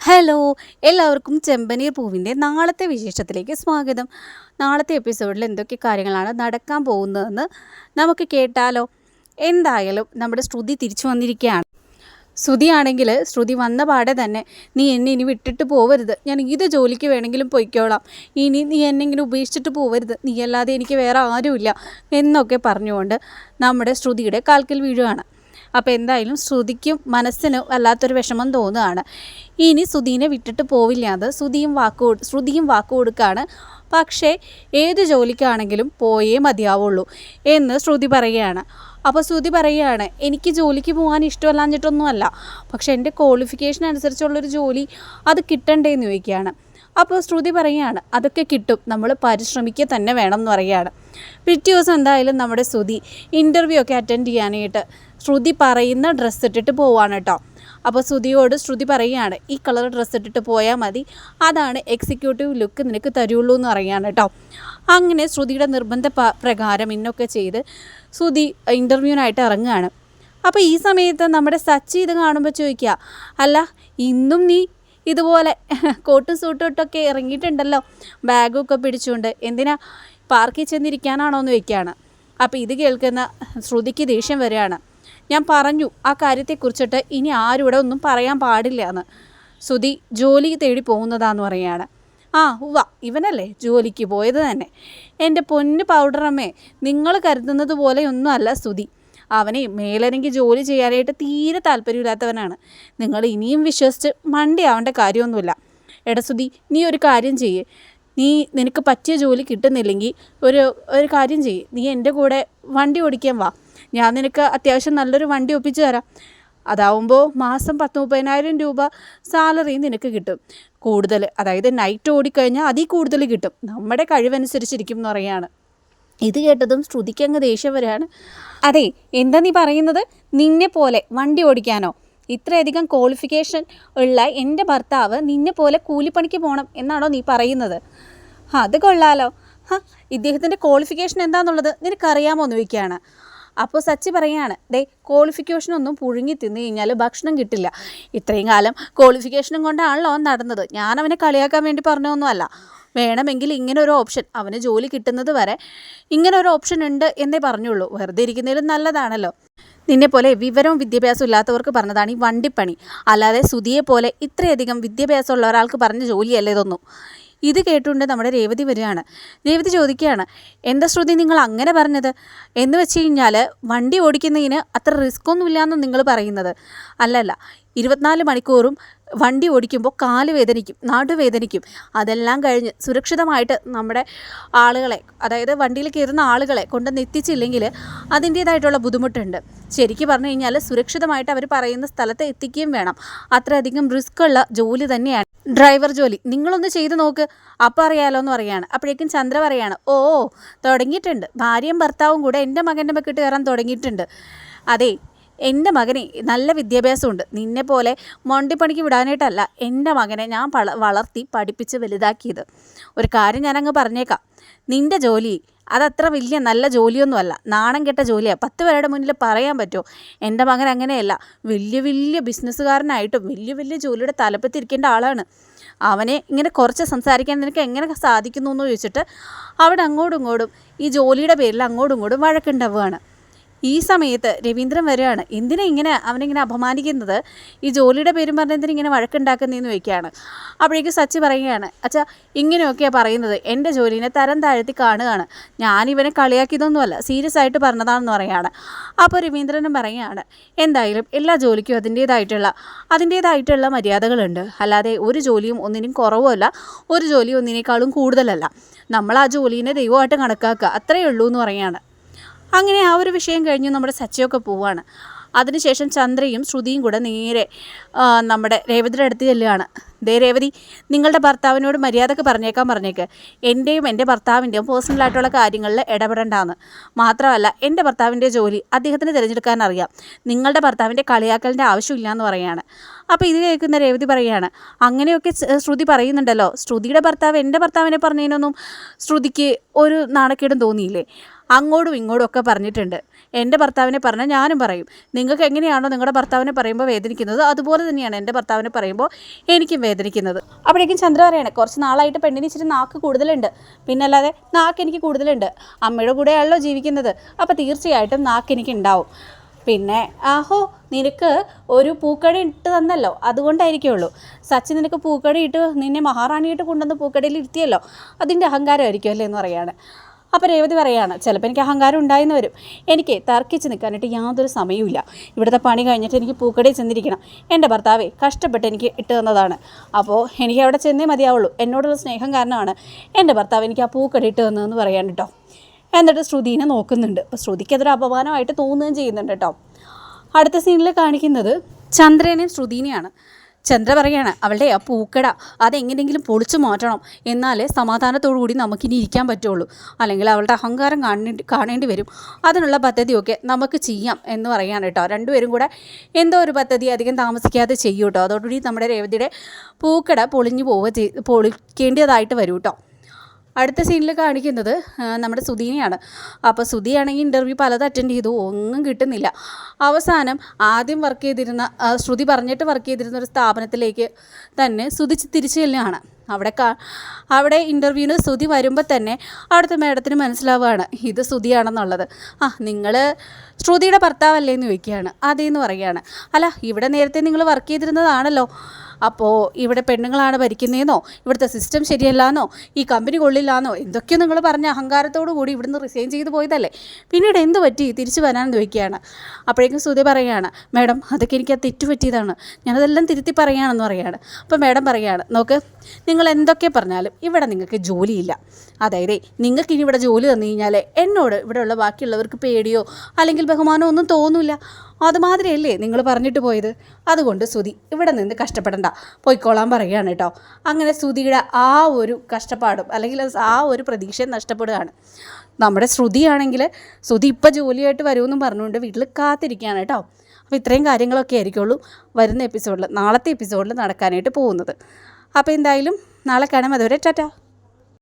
Hello എല്ലാവർക്കും ചെമ്പനീർ പൂവിന്റെ നാളത്തെ വിശേഷത്തിലേക്ക് സ്വാഗതം. നാളത്തെ എപ്പിസോഡിൽ എന്തൊക്കെ കാര്യങ്ങളാണ് നടക്കാൻ പോകുന്നതെന്ന് നമുക്ക് കേട്ടാലോ. എന്തായാലും നമ്മുടെ ശ്രുതി തിരിച്ചു വന്നിരിക്കുകയാണ്. ശ്രുതിയാണെങ്കിൽ ശ്രുതി വന്ന പാടെ തന്നെ നീ എന്നെ ഇനി വിട്ടിട്ട് പോവരുത്. ഞാൻ ഇത് ജോലിക്ക് വേണമെങ്കിലും പൊയ്ക്കോളാം. ഇനി നീ എന്നെ ഇങ്ങനെ ഉപേക്ഷിച്ചിട്ട് പോവരുത്. നീ അല്ലാതെ എനിക്ക് വേറെ ആരുമില്ല എന്നൊക്കെ പറഞ്ഞുകൊണ്ട് നമ്മുടെ ശ്രുതിയുടെ കാൽക്കൽ വീഴുകയാണ്. അപ്പോൾ എന്തായാലും ശ്രുതിക്കും മനസ്സിന് വല്ലാത്തൊരു വിഷമം തോന്നുകയാണ്. ഇനി ശ്രുതിനെ വിട്ടിട്ട് പോവില്ല അത്. ശ്രുതിയും വാക്ക് ശ്രുതിയും വാക്ക് കൊടുക്കുകയാണ് പക്ഷേ ഏത് ജോലിക്കാണെങ്കിലും പോയേ മതിയാവുള്ളൂ എന്ന് ശ്രുതി പറയുകയാണ്. അപ്പോൾ ശ്രുതി പറയുകയാണ് എനിക്ക് ജോലിക്ക് പോകാൻ ഇഷ്ടമല്ലാഞ്ഞിട്ടൊന്നുമല്ല. പക്ഷേ എന്റെ ക്വാളിഫിക്കേഷൻ അനുസരിച്ചുള്ളൊരു ജോലി അത് കിട്ടണ്ടേന്ന് ചോദിക്കുകയാണ്. അപ്പോൾ ശ്രുതി പറയുകയാണ് അതൊക്കെ കിട്ടും. നമ്മൾ പരിശ്രമിക്കുക തന്നെ വേണം എന്ന് പറയുകയാണ്. പിറ്റേ ദിവസം എന്തായാലും നമ്മുടെ ശ്രുതി ഇന്റർവ്യൂ ഒക്കെ അറ്റൻഡ് ചെയ്യാനായിട്ട് ശ്രുതി പറയുന്ന ഡ്രസ്സ് ഇട്ടിട്ട് പോവാണ് കേട്ടോ. അപ്പോൾ ശ്രുതിയോട് ശ്രുതി പറയുകയാണ് ഈ കളർ ഡ്രസ്സ് ഇട്ടിട്ട് പോയാൽ മതി. അതാണ് എക്സിക്യൂട്ടീവ് ലുക്ക് നിനക്ക് തരുള്ളൂ എന്ന് പറയുകയാണ് കേട്ടോ. അങ്ങനെ ശ്രുതിയുടെ നിർബന്ധ പ്രകാരം ഇന്നൊക്കെ ചെയ്ത് ശ്രുതി ഇന്റർവ്യൂവിനായിട്ട് ഇറങ്ങുകയാണ്. അപ്പോൾ ഈ സമയത്ത് നമ്മുടെ സച്ചി ഇത് കാണുമ്പോൾ ചോദിക്കുക അല്ല ഇന്നും നീ ഇതുപോലെ കോട്ടും സൂട്ടും ഇറങ്ങിയിട്ടുണ്ടല്ലോ? ബാഗൊക്കെ പിടിച്ചുകൊണ്ട് എന്തിനാ പാർക്കിൽ ചെന്നിരിക്കാനാണോ എന്ന് ചോദിക്കുകയാണ്. അപ്പോൾ ഇത് കേൾക്കുന്ന ശ്രുതിക്ക് ദേഷ്യം വരികയാണ്. ഞാൻ പറഞ്ഞു ആ കാര്യത്തെക്കുറിച്ചിട്ട് ഇനി ആരും ഇവിടെ ഒന്നും പറയാൻ പാടില്ല എന്ന്. സുധി ജോലി തേടി പോകുന്നതാന്ന് പറയാണ് ആ ഉവ്വ ഇവനല്ലേ ജോലിക്ക് പോയത് തന്നെ. എന്റെ പൊന്ന് പൗഡറമ്മേ നിങ്ങൾ കരുതുന്നത് പോലെയൊന്നും അല്ല സ്തുതി അവനെ മേലനെങ്കിൽ ജോലി ചെയ്യാനായിട്ട് തീരെ താല്പര്യമില്ലാത്തവനാണ്. നിങ്ങൾ ഇനിയും വിശ്വസിച്ച് മണ്ടി മണ്ടിയാവേണ്ട കാര്യമൊന്നുമില്ല. എടസുതി നീ ഒരു കാര്യം ചെയ്യേ. നീ നിനക്ക് പറ്റിയ ജോലി കിട്ടുന്നില്ലെങ്കിൽ ഒരു ഒരു കാര്യം ചെയ്യേ. നീ എന്റെ കൂടെ വണ്ടി ഓടിക്കാൻ വാ. ഞാൻ നിനക്ക് അത്യാവശ്യം നല്ലൊരു വണ്ടി ഒപ്പിച്ചു തരാം. അതാവുമ്പോൾ മാസം പത്ത് മുപ്പതിനായിരം രൂപ സാലറി നിനക്ക് കിട്ടും. കൂടുതൽ അതായത് നൈറ്റ് ഓടിക്കഴിഞ്ഞാൽ അതിൽ കൂടുതൽ കിട്ടും. നമ്മുടെ കഴിവനുസരിച്ചിരിക്കും എന്ന് പറയുകയാണ് ഇത് കേട്ടതും ശ്രുതിക്ക് അങ്ങ് ദേഷ്യം വരികയാണ്. അതെ എന്താ നീ പറയുന്നത്? നിന്നെ പോലെ വണ്ടി ഓടിക്കാനോ? ഇത്രയധികം ക്വാളിഫിക്കേഷൻ ഉള്ള എന്റെ ഭർത്താവ് നിന്നെ പോലെ കൂലിപ്പണിക്ക് പോകണം എന്നാണോ നീ പറയുന്നത്? അത് കൊള്ളാലോ. ഹാ ഇദ്ദേഹത്തിന്റെ ക്വാളിഫിക്കേഷൻ എന്താണെന്നുള്ളത് നിനക്കറിയാമോ എന്ന് ചോദിക്കുകയാണ്. അപ്പോൾ സച്ചി പറയാണ് ഡേ ക്വാളിഫിക്കേഷൻ ഒന്നും പുഴുങ്ങി തിന്നു കഴിഞ്ഞാൽ ഭക്ഷണം കിട്ടില്ല. ഇത്രയും കാലം ക്വാളിഫിക്കേഷനും കൊണ്ടാണല്ലോ അവൻ നടന്നത്. ഞാൻ അവനെ കളിയാക്കാൻ വേണ്ടി പറഞ്ഞൊന്നുമല്ല വേണമെങ്കിൽ ഇങ്ങനെ ഒരു ഓപ്ഷൻ അവന് ജോലി കിട്ടുന്നത് വരെ ഇങ്ങനെ ഒരു ഓപ്ഷൻ ഉണ്ട് എന്നേ പറഞ്ഞുള്ളൂ. വെറുതെ ഇരിക്കുന്നതിലും നല്ലതാണല്ലോ. നിന്നെ പോലെ വിവരവും വിദ്യാഭ്യാസവും ഇല്ലാത്തവർക്ക് പറഞ്ഞതാണ് ഈ വണ്ടിപ്പണി. അല്ലാതെ സുധിയെ പോലെ ഇത്രയധികം വിദ്യാഭ്യാസമുള്ള ഒരാൾക്ക് പറഞ്ഞ ജോലിയല്ല ഇതൊന്നും. ഇത് കേട്ടുകൊണ്ട് നമ്മുടെ രേവതി വരികയാണ്. രേവതി ചോദിക്കുകയാണ് എന്താ ശ്രുതി നിങ്ങൾ അങ്ങനെ പറഞ്ഞത്? എന്ന് വെച്ച് കഴിഞ്ഞാൽ വണ്ടി ഓടിക്കുന്നതിന് അത്ര റിസ്ക് ഒന്നുമില്ല എന്ന് നിങ്ങൾ പറയുന്നത്. അല്ലല്ല ഇരുപത്തിനാല് മണിക്കൂറും വണ്ടി ഓടിക്കുമ്പോൾ കാൽ വേദനിക്കും നടുവേദനിക്കും അതെല്ലാം കഴിഞ്ഞ് സുരക്ഷിതമായിട്ട് നമ്മുടെ ആളുകളെ അതായത് വണ്ടിയിൽ കയറുന്ന ആളുകളെ കൊണ്ടുവന്ന് എത്തിച്ചില്ലെങ്കിൽ അതിന്റേതായിട്ടുള്ള ബുദ്ധിമുട്ടുണ്ട്. ശരിക്കും പറഞ്ഞു കഴിഞ്ഞാൽ സുരക്ഷിതമായിട്ട് അവർ പറയുന്ന സ്ഥലത്ത് എത്തിക്കുകയും വേണം. അത്രയധികം റിസ്ക് ഉള്ള ജോലി തന്നെയാണ്. ഡ്രൈവർ ജോലി. നിങ്ങളൊന്ന് ചെയ്ത് നോക്ക്. അപ്പം അറിയാലോ എന്ന് പറയാണ്. അപ്പോഴേക്കും ചന്ദ്ര പറയാണ് ഓ തുടങ്ങിയിട്ടുണ്ട്. ഭാര്യയും ഭർത്താവും കൂടെ എന്റെ മകന്റെ മക്കിട്ട് കയറാൻ തുടങ്ങിയിട്ടുണ്ട്. അതെ എന്റെ മകനെ നല്ല വിദ്യാഭ്യാസമുണ്ട്. നിന്നെ പോലെ മൊണ്ടിപ്പണിക്ക് വിടാനായിട്ടല്ല എന്റെ മകനെ ഞാൻ വള വളർത്തി പഠിപ്പിച്ച് വലുതാക്കിയത്. ഒരു കാര്യം ഞാനങ്ങ് പറഞ്ഞേക്കാം. നിന്റെ ജോലി അതത്ര വലിയ നല്ല ജോലിയൊന്നുമല്ല. നാണം കെട്ട ജോലിയാണ് പത്ത് പേരുടെ മുന്നിൽ പറയാൻ പറ്റുമോ? എന്റെ മകൻ അങ്ങനെയല്ല. വലിയ വലിയ ബിസിനസ്സുകാരനായിട്ടും വലിയ വലിയ ജോലിയുടെ തലപ്പത്തിരിക്കേണ്ട ആളാണ്. അവനെ ഇങ്ങനെ കുറച്ച് സംസാരിക്കാൻ നിനക്ക് എങ്ങനെ സാധിക്കുന്നു എന്ന് ചോദിച്ചിട്ട് അവിടെ അങ്ങോട്ടും ഇങ്ങോട്ടും ഈ ജോലിയുടെ പേരിൽ അങ്ങോട്ടും ഇങ്ങോട്ടും വഴക്കുണ്ടാവുകയാണ്. ഈ സമയത്ത് രവീന്ദ്രൻ വരികയാണ്. എന്തിനാ ഇങ്ങനെ അവനിങ്ങനെ അപമാനിക്കുന്നത്? ഈ ജോലിയുടെ പേരും പറഞ്ഞ് ഇങ്ങനെ വഴക്കുണ്ടാക്കുന്നതെന്ന് ചോദിക്കുകയാണ്. അപ്പോഴേക്കും സച്ചി പറയുകയാണ് അച്ഛാ ഇങ്ങനെയൊക്കെയാണ് പറയുന്നത്. എന്റെ ജോലിനെ തരം താഴ്ത്തി കാണുകയാണ്. ഞാനിവനെ കളിയാക്കിയതൊന്നുമല്ല സീരിയസ് ആയിട്ട് പറഞ്ഞതാണെന്ന് പറയുകയാണ്. അപ്പോൾ രവീന്ദ്രനും പറയുകയാണ് എന്തായാലും എല്ലാ ജോലിക്കും അതിന്റേതായിട്ടുള്ള അതിന്റേതായിട്ടുള്ള മര്യാദകളുണ്ട്. അല്ലാതെ ഒരു ജോലിയും ഒന്നിനും കുറവുമല്ല ഒരു ജോലിയും ഒന്നിനേക്കാളും കൂടുതലല്ല. നമ്മൾ ആ ജോലിനെ ദൈവമായിട്ട് കണക്കാക്കുക. അത്രയേ ഉള്ളൂ എന്ന് പറയുകയാണ്. അങ്ങനെ ആ ഒരു വിഷയം കഴിഞ്ഞ് നമ്മുടെ സച്ചയൊക്കെ പോവുകയാണ് അതിനുശേഷം ചന്ദ്രയും ശ്രുതിയും കൂടെ നേരെ നമ്മുടെ രേവതിയുടെ അടുത്ത് ചെല്ലുകയാണ്. ദേ രേവതി നിങ്ങളുടെ ഭർത്താവിനോട് മര്യാദയ്ക്ക് പറഞ്ഞേക്കാൻ പറഞ്ഞേക്ക്. എന്റെയും എന്റെ ഭർത്താവിന്റെയും പേഴ്സണലായിട്ടുള്ള കാര്യങ്ങളിൽ ഇടപെടേണ്ടാന്ന്. മാത്രമല്ല എന്റെ ഭർത്താവിന്റെ ജോലി അദ്ദേഹത്തിന് തിരഞ്ഞെടുക്കാൻ അറിയാം. നിങ്ങളുടെ ഭർത്താവിന്റെ കളിയാക്കലിന്റെ ആവശ്യമില്ല എന്ന് പറയുകയാണ്. അപ്പോൾ ഇത് കേൾക്കുന്ന രേവതി പറയുകയാണ് അങ്ങനെയൊക്കെ ശ്രുതി പറയുന്നുണ്ടല്ലോ. ശ്രുതിയുടെ ഭർത്താവ് എന്റെ ഭർത്താവിനെ പറഞ്ഞതിനൊന്നും ശ്രുതിക്ക് ഒരു നാണക്കേടും തോന്നിയില്ലേ? അങ്ങോട്ടും ഇങ്ങോട്ടും ഒക്കെ പറഞ്ഞിട്ടുണ്ട്. എന്റെ ഭർത്താവിനെ പറഞ്ഞാൽ ഞാനും പറയും. നിങ്ങൾക്ക് എങ്ങനെയാണോ നിങ്ങളുടെ ഭർത്താവിനെ പറയുമ്പോൾ വേദനിക്കുന്നത് അതുപോലെ തന്നെയാണ് എന്റെ ഭർത്താവിനെ പറയുമ്പോൾ എനിക്കും വേദനിക്കുന്നത്. അപ്പോഴേക്കും ചന്ദ്ര പറയണേ കുറച്ച് നാളായിട്ട് പെണ്ണിന് ഇച്ചിരി നാക്ക് കൂടുതലുണ്ട്. പിന്നെ അല്ലാതെ നാക്ക് എനിക്ക് കൂടുതലുണ്ട്. അമ്മയുടെ കൂടെയാണല്ലോ ജീവിക്കുന്നത്. അപ്പോൾ തീർച്ചയായിട്ടും നാക്ക് എനിക്ക് ഉണ്ടാവും. പിന്നെ ആഹോ നിനക്ക് ഒരു പൂക്കടി ഇട്ട് തന്നല്ലോ. അതുകൊണ്ടായിരിക്കുള്ളൂ. സച്ചിൻ നിനക്ക് പൂക്കടി ഇട്ട് നിന്നെ മഹാറാണിയായിട്ട് കൊണ്ടുവന്ന് പൂക്കടിയിൽ ഇരുത്തിയല്ലോ. അതിന്റെ അഹങ്കാരമായിരിക്കുമല്ലേ എന്ന് പറയാണ്. അപ്പോൾ രേവതി പറയാണ് ചിലപ്പോൾ എനിക്ക് അഹങ്കാരം ഉണ്ടായെന്ന് വരും. എനിക്ക് തർക്കിച്ച് നിൽക്കാനായിട്ട് യാതൊരു സമയവുമില്ല. ഇവിടുത്തെ പണി കഴിഞ്ഞിട്ട് എനിക്ക് പൂക്കടയിൽ ചെന്നിരിക്കണം. എന്റെ ഭർത്താവേ കഷ്ടപ്പെട്ട് എനിക്ക് ഇട്ട് തന്നതാണ്. അപ്പോൾ എനിക്ക് അവിടെ ചെന്നേ മതിയാവുള്ളൂ. എന്നോടുള്ള സ്നേഹം കാരണമാണ് എന്റെ ഭർത്താവ് എനിക്ക് ആ പൂക്കടി ഇട്ട് തന്നതെന്ന് പറയാൻ കേട്ടോ എന്നിട്ട് ശ്രുതിനെ നോക്കുന്നുണ്ട്. അപ്പോൾ ശ്രുതിക്ക് അതൊരു അപമാനമായിട്ട് തോന്നുകയും ചെയ്യുന്നുണ്ട് കേട്ടോ അടുത്ത സീനിൽ കാണിക്കുന്നത് ചന്ദ്രനെയും ശ്രുതിനെയാണ്. ചന്ദ്ര പറയാണ് അവളുടെ ആ പൂക്കട അതെങ്ങനെയെങ്കിലും പൊളിച്ചു മാറ്റണം. എന്നാലേ സമാധാനത്തോടു കൂടി നമുക്കിനി ഇരിക്കാൻ പറ്റുള്ളൂ. അല്ലെങ്കിൽ അവളുടെ അഹങ്കാരം കാണേണ്ടി കാണേണ്ടി വരും. അതിനുള്ള പദ്ധതിയൊക്കെ നമുക്ക് ചെയ്യാം എന്ന് പറയാണ് കേട്ടോ. രണ്ടുപേരും കൂടെ എന്തോ ഒരു പദ്ധതി അധികം താമസിക്കാതെ ചെയ്യൂട്ടോ. അതോടുകൂടി നമ്മുടെ രേവതിയുടെ പൂക്കട പൊളിഞ്ഞു പോവുക പൊളിക്കേണ്ടതായിട്ട് വരും കേട്ടോ. അടുത്ത സീനിൽ കാണിക്കുന്നത് നമ്മുടെ സുധീനെയാണ്. അപ്പോൾ സുധിയാണെങ്കിൽ ഇന്റർവ്യൂ പലത് അറ്റൻഡ് ചെയ്തു ഒന്നും കിട്ടുന്നില്ല. അവസാനം ആദ്യം വർക്ക് ചെയ്തിരുന്ന ശ്രുതി പറഞ്ഞിട്ട് വർക്ക് ചെയ്തിരുന്ന ഒരു സ്ഥാപനത്തിലേക്ക് തന്നെ സുധി തിരിച്ചു ചെല്ലുകയാണ്. അവിടെ കാ അവിടെ ഇന്റർവ്യൂവിന് സുധി വരുമ്പോൾ തന്നെ അവിടുത്തെ മേഡത്തിന് മനസ്സിലാവുകയാണ് ഇത് സുധിയാണെന്നുള്ളത്. ആ നിങ്ങൾ ശ്രുതിയുടെ ഭർത്താവല്ലേ എന്ന് ചോദിക്കുകയാണ് അതേന്ന് പറയുകയാണ്. അല്ല ഇവിടെ നേരത്തെ നിങ്ങൾ വർക്ക് ചെയ്തിരുന്നതാണല്ലോ. അപ്പോൾ ഇവിടെ പെണ്ണുങ്ങളാണ് ഭരിക്കുന്നതെന്നോ ഇവിടുത്തെ സിസ്റ്റം ശരിയല്ലാന്നോ? ഈ കമ്പനി കൊള്ളില്ലാന്നോ? എന്തൊക്കെയോ നിങ്ങൾ പറഞ്ഞ അഹങ്കാരത്തോടു കൂടി ഇവിടുന്ന് റിസൈൻ ചെയ്ത് പോയതല്ലേ? പിന്നീട് എന്ത് പറ്റി? തിരിച്ചു വരാൻ ചോദിക്കുകയാണ്. അപ്പോഴേക്കും സുധി പറയുകയാണ് മാഡം അതൊക്കെ എനിക്ക് ആ തെറ്റ് പറ്റിയതാണ്. ഞാനതെല്ലാം തിരുത്തി പറയുകയാണെന്ന് പറയുകയാണ്. അപ്പോൾ മാഡം പറയുകയാണ് നോക്ക് നിങ്ങൾ എന്തൊക്കെ പറഞ്ഞാലും ഇവിടെ നിങ്ങൾക്ക് ജോലിയില്ല. അതായത് നിങ്ങൾക്ക് ഇനി ഇവിടെ ജോലി തന്നു കഴിഞ്ഞാൽ എന്നോട് ഇവിടെയുള്ള ബാക്കിയുള്ളവർക്ക് പേടിയോ അല്ലെങ്കിൽ ബഹുമാനമോ ഒന്നും തോന്നില്ല അതുമാതിരിയല്ലേ നിങ്ങൾ പറഞ്ഞിട്ട് പോയത്? അതുകൊണ്ട് സുതി ഇവിടെ നിന്ന് കഷ്ടപ്പെടണ്ട. പോയിക്കോളാൻ പറയുകയാണ് കേട്ടോ. അങ്ങനെ സുതിയുടെ ആ ഒരു കഷ്ടപ്പാടും അല്ലെങ്കിൽ ആ ഒരു പ്രതീക്ഷയും നഷ്ടപ്പെടുകയാണ്. നമ്മുടെ ശ്രുതിയാണെങ്കിൽ ശ്രുതി ഇപ്പം ജോലിയായിട്ട് വരുമെന്നും പറഞ്ഞുകൊണ്ട് വീട്ടിൽ കാത്തിരിക്കുകയാണ് കേട്ടോ. അപ്പോൾ ഇത്രയും കാര്യങ്ങളൊക്കെ ആയിരിക്കുള്ളൂ വരുന്ന എപ്പിസോഡിൽ നാളത്തെ എപ്പിസോഡിൽ നടക്കാനായിട്ട് പോകുന്നത്. അപ്പോൾ എന്തായാലും നാളെ കാണാം. അതുവരെ ടാറ്റ.